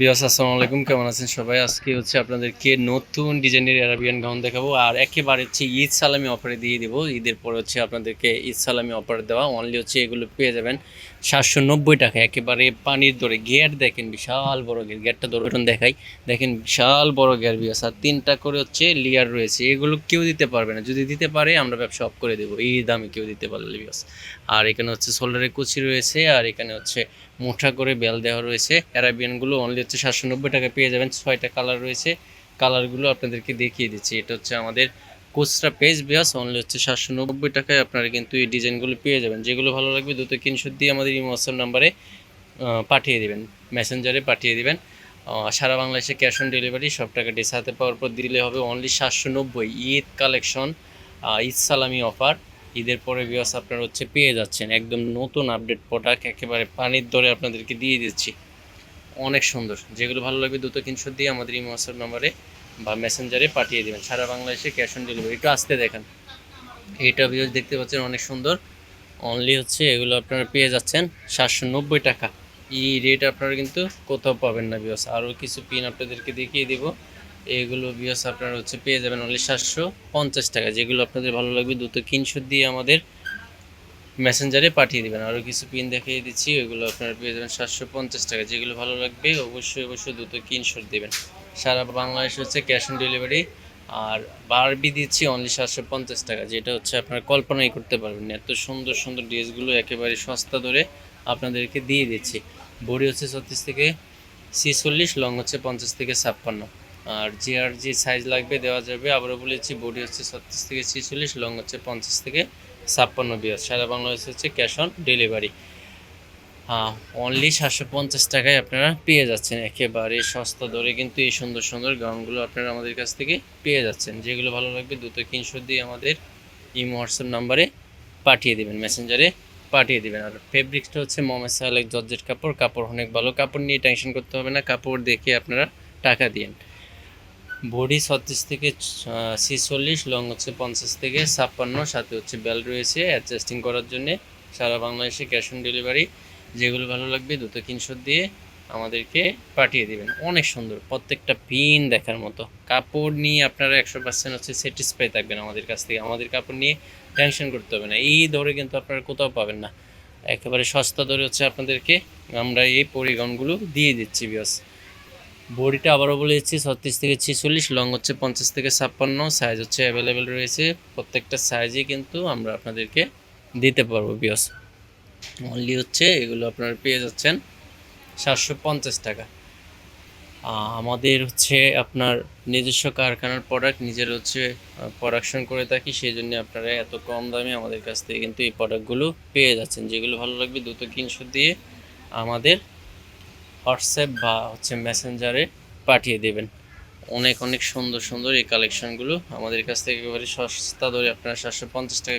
বিয়াস আসসালামু আলাইকুম, কেমন আছেন সবাই? আজকে হচ্ছে আপনাদেরকে নতুন ডিজাইনের অ্যারাবিয়ান গাউন দেখাবো, আর একেবারে হচ্ছে ঈদ সালামি অফারে দিয়ে দেবো। ঈদের পরে হচ্ছে আপনাদেরকে ঈদ সালামি অফার দেওয়া অনলি হচ্ছে এগুলো পেয়ে যাবেন সাতশো নব্বই টাকা। একেবারে পানির দরে গেট দেখেন, বিশাল বড় গেট গেটটা ধরুন দেখাই। দেখেন, বিশাল বড় গেট বিয়াস আর তিনটা করে হচ্ছে লেয়ার রয়েছে। এগুলো কেউ দিতে পারবে না। যদি দিতে পারে, আমরা ব্যবসা অফ করে দেবো। এই দামে কেউ দিতে পারলে বিয়াস আর এখানে হচ্ছে সোল্ডারে কুচি রয়েছে, আর এখানে হচ্ছে মোটা করে বেল দেওয়া রয়েছে। অ্যারাবিয়ানগুলো অনলি হচ্ছে সাতশো নব্বই টাকা পেয়ে যাবেন। ছয়টা কালার রয়েছে। কালারগুলো আপনাদেরকে দেখিয়ে দিচ্ছি। এটা হচ্ছে আমাদের কোচরা পেজ বেয়াস অনলি হচ্ছে সাতশো নব্বই টাকায় আপনারা কিন্তু এই ডিজাইনগুলো পেয়ে যাবেন। যেগুলো ভালো লাগবে দ্রুত কিনশো দিয়ে আমাদের হোয়াটসঅ্যাপ নাম্বারে পাঠিয়ে দিবেন। মেসেঞ্জারে পাঠিয়ে দিবেন। সারা বাংলাদেশে ক্যাশ অন ডেলিভারি সব টাকা ডিস হাতে পাওয়ার পর দিলে হবে অনলি সাতশো নব্বই। ঈদ কালেকশন ঈদ সালামি অফার ঈদের পরে বিয়াস আপনারা হচ্ছে পেয়ে যাচ্ছেন। একদম নতুন আপডেট প্রোডাক্ট একেবারে পানির দরে আপনাদেরকে দিয়ে দিচ্ছি। অনেক সুন্দর। যেগুলো ভালো লাগবে দুটো তিনশো দিয়ে আমাদের এই হোয়াটসঅ্যাপ নাম্বারে বা মেসেঞ্জারে পাঠিয়ে দেবেন। সারা বাংলাদেশে ক্যাশ অন ডেলিভারি একটু আসতে দেখেন। এটা বিয়াস দেখতে পাচ্ছেন, অনেক সুন্দর। অনলি হচ্ছে এগুলো আপনারা পেয়ে যাচ্ছেন সাতশো নব্বই টাকা। এই রেট আপনারা কিন্তু কোথাও পাবেন না বিয়াস আরও কিছু পিন আপনাদেরকে দেখিয়ে দিব। এগুলো বিয়াস আপনারা হচ্ছে পেয়ে যাবেন অনলি সাতশো পঞ্চাশ টাকা, যেগুলো আপনাদের ভালো লাগবে দুটো কিনশো দিয়ে আমাদের মেসেঞ্জারে পাঠিয়ে দেবেন। আরও কিছু পিন দেখিয়ে দিচ্ছি, ওইগুলো আপনারা পেয়ে যাবেন সাতশো পঞ্চাশ টাকা। যেগুলো ভালো লাগবে অবশ্যই অবশ্যই দুটো কিনশোট দেবেন। সারা বাংলাদেশ হচ্ছে ক্যাশ অন ডেলিভারি আর বারবি দিচ্ছি অনলি সাতশো পঞ্চাশ টাকা, যেটা হচ্ছে আপনারা কল্পনাই করতে পারবেন এত সুন্দর সুন্দর ড্রেসগুলো একেবারে সস্তা ধরে আপনাদেরকে দিয়ে দিচ্ছি। বডি হচ্ছে ছত্রিশ থেকে ছিচল্লিশ, লং হচ্ছে পঞ্চাশ থেকে ছাপ্পান্ন। আর যে আর যে সাইজ লাগবে, দেওয়া যাবে। আবারও বলেছি বডি হচ্ছে ছত্রিশ থেকে ছিচল্লিশ লং হচ্ছে পঞ্চাশ থেকে ছাপ্পান্ন বিয়াস সারা বাংলাদেশ হচ্ছে ক্যাশ অন ডেলিভারি হ্যাঁ অনলি সাতশো পঞ্চাশ টাকায় আপনারা পেয়ে যাচ্ছেন। একেবারে সস্তা দরে কিন্তু এই সুন্দর সুন্দর গাউনগুলো আপনারা আমাদের কাছ থেকে পেয়ে যাচ্ছেন। যেগুলো ভালো লাগবে দ্রুত কিনশো দিয়ে আমাদের ইমো হোয়াটসঅ্যাপ নাম্বারে পাঠিয়ে দেবেন মেসেঞ্জারে পাঠিয়ে দেবেন। আর ফেব্রিক্সটা হচ্ছে মোহাম্মদ সালেক জর্জেট কাপড়। কাপড় অনেক ভালো, কাপড় নিয়ে টেনশন করতে হবে না। কাপড় দেখে আপনারা টাকা দিন বডি ছত্রিশ থেকে ছিচল্লিশ, লং হচ্ছে পঞ্চাশ থেকে ছাপ্পান্ন, সাথে হচ্ছে বেল রয়েছে অ্যাডজাস্টিং করার জন্য সারা বাংলাদেশে ক্যাশ অন ডেলিভারি যেগুলো ভালো লাগবে দ্রুত কিনশো দিয়ে আমাদেরকে পাঠিয়ে দিবেন। অনেক সুন্দর, প্রত্যেকটা পিন দেখার মতো। কাপড় নিয়ে আপনারা একশো পার্সেন্ট হচ্ছে স্যাটিসফাই থাকবেন আমাদের কাছ থেকে। আমাদের কাপড় নিয়ে টেনশন করতে হবে না। এই দরে কিন্তু আপনারা কোথাও পাবেন না। একেবারে সস্তা দরে হচ্ছে আপনাদেরকে আমরা এই পরিগণগুলো দিয়ে দিচ্ছি বিয়স বডিটা আবারও বলে দিচ্ছি, ছত্রিশ থেকে ছিচল্লিশ, লং হচ্ছে পঞ্চাশ থেকে ছাপ্পান্ন সাইজ হচ্ছে অ্যাভেলেবেল রয়েছে। প্রত্যেকটা সাইজই কিন্তু আমরা আপনাদেরকে দিতে পারব বিয়স অনলি হচ্ছে এগুলো আপনারা পেয়ে যাচ্ছেন সাতশো পঞ্চাশ টাকা। আমাদের হচ্ছে আপনার নিজস্ব কারখানার প্রোডাক্ট নিজের হচ্ছে প্রোডাকশন করে থাকি, সেই জন্য আপনারা এত কম দামে আমাদের কাছ থেকে কিন্তু এই প্রোডাক্টগুলো পেয়ে যাচ্ছেন। যেগুলো ভালো লাগবে দুটো কিনশো দিয়ে আমাদের হোয়াটসঅ্যাপ বা হচ্ছে মেসেঞ্জারে পাঠিয়ে দেবেন। অনেক অনেক সুন্দর সুন্দর এই কালেকশনগুলো আমাদের কাছ থেকে একেবারে সস্তা ধরে আপনারা সাতশো পঞ্চাশ টাকা